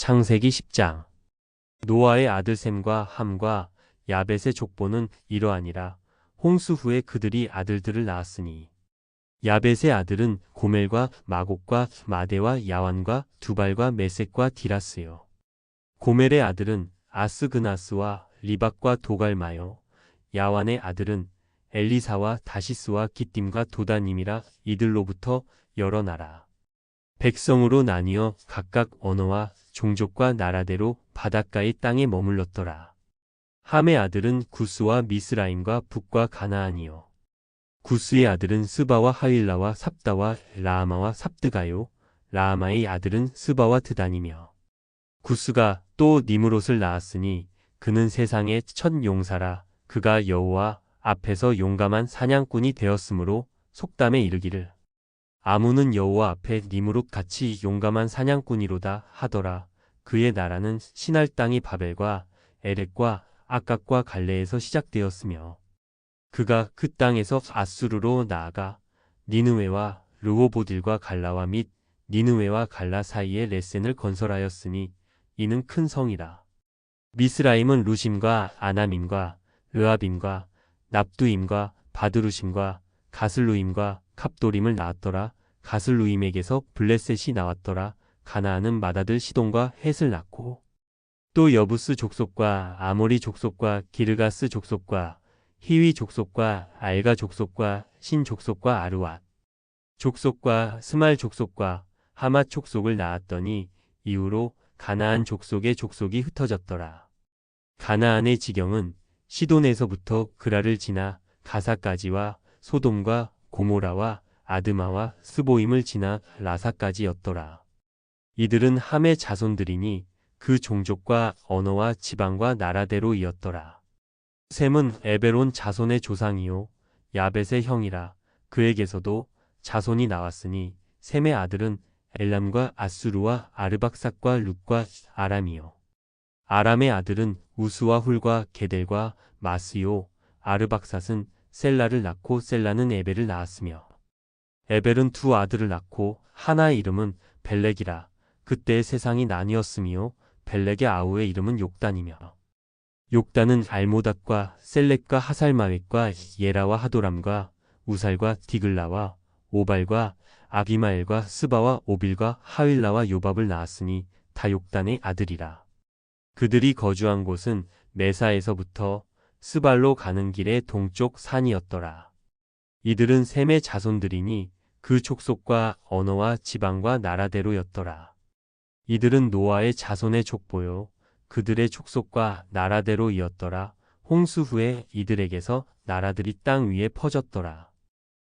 창세기 10장 노아의 아들 셈과 함과 야벳의 족보는 이러하니라. 홍수 후에 그들이 아들들을 낳았으니 야벳의 아들은 고멜과 마곡과 마대와 야완과 두발과 메섹과 디라스요. 고멜의 아들은 아스그나스와 리박과 도갈마요. 야완의 아들은 엘리사와 다시스와 기띔과 도다님이라 이들로부터 여러 나라. 백성으로 나뉘어 각각 언어와 종족과 나라대로 바닷가의 땅에 머물렀더라. 함의 아들은 구스와 미스라임과 북과 가나안이요. 구스의 아들은 스바와 하윌라와 삽다와 라아마와 삽드가요. 라아마의 아들은 스바와 드단이며. 구스가 또 니무롯을 낳았으니 그는 세상의 첫 용사라. 그가 여호와 앞에서 용감한 사냥꾼이 되었으므로 속담에 이르기를 아무는 여호와 앞에 니무롯 같이 용감한 사냥꾼이로다 하더라. 그의 나라는 신할 땅이 바벨과 에렉과 아깝과 갈레에서 시작되었으며 그가 그 땅에서 아수르로 나아가 니느웨와 르호보딜과 갈라와 및 니느웨와 갈라 사이에 레센을 건설하였으니 이는 큰 성이라. 미스라임은 루심과 아나민과 으아빔과 납두임과 바드루심과 가슬루임과 갑도림을 낳았더라. 가슬루임에게서 블레셋이 나왔더라. 가나안은 맏아들 시돈과 헷을 낳고 또 여부스 족속과 아모리 족속과 기르가스 족속과 히위 족속과 알가 족속과 신 족속과 아르왓 족속과 스말 족속과 하맛 족속을 낳았더니 이후로 가나안 족속의 족속이 흩어졌더라. 가나안의 지경은 시돈에서부터 그라를 지나 가사까지와 소돔과 고모라와 아드마와 스보임을 지나 라사까지였더라. 이들은 함의 자손들이니 그 종족과 언어와 지방과 나라대로 이었더라. 셈은 에베론 자손의 조상이요 야벳의 형이라 그에게서도 자손이 나왔으니 셈의 아들은 엘람과 아수르와 아르박삭과 룻과 아람이요. 아람의 아들은 우스와 훌과 게델과 마스요 아르박삿은 셀라를 낳고 셀라는 에벨을 낳았으며 에벨은 두 아들을 낳고 하나의 이름은 벨렉이라 그때 세상이 나뉘었으며 벨렉의 아우의 이름은 욕단이며 욕단은 알모닥과 셀렉과 하살마웻과 예라와 하도람과 우살과 디글라와 오발과 아비마엘과 스바와 오빌과 하윌라와 요밥을 낳았으니 다 욕단의 아들이라. 그들이 거주한 곳은 메사에서부터 스발로 가는 길의 동쪽 산이었더라. 이들은 셈의 자손들이니 그 족속과 언어와 지방과 나라대로였더라. 이들은 노아의 자손의 족보요. 그들의 족속과 나라대로 이었더라. 홍수 후에 이들에게서 나라들이 땅 위에 퍼졌더라.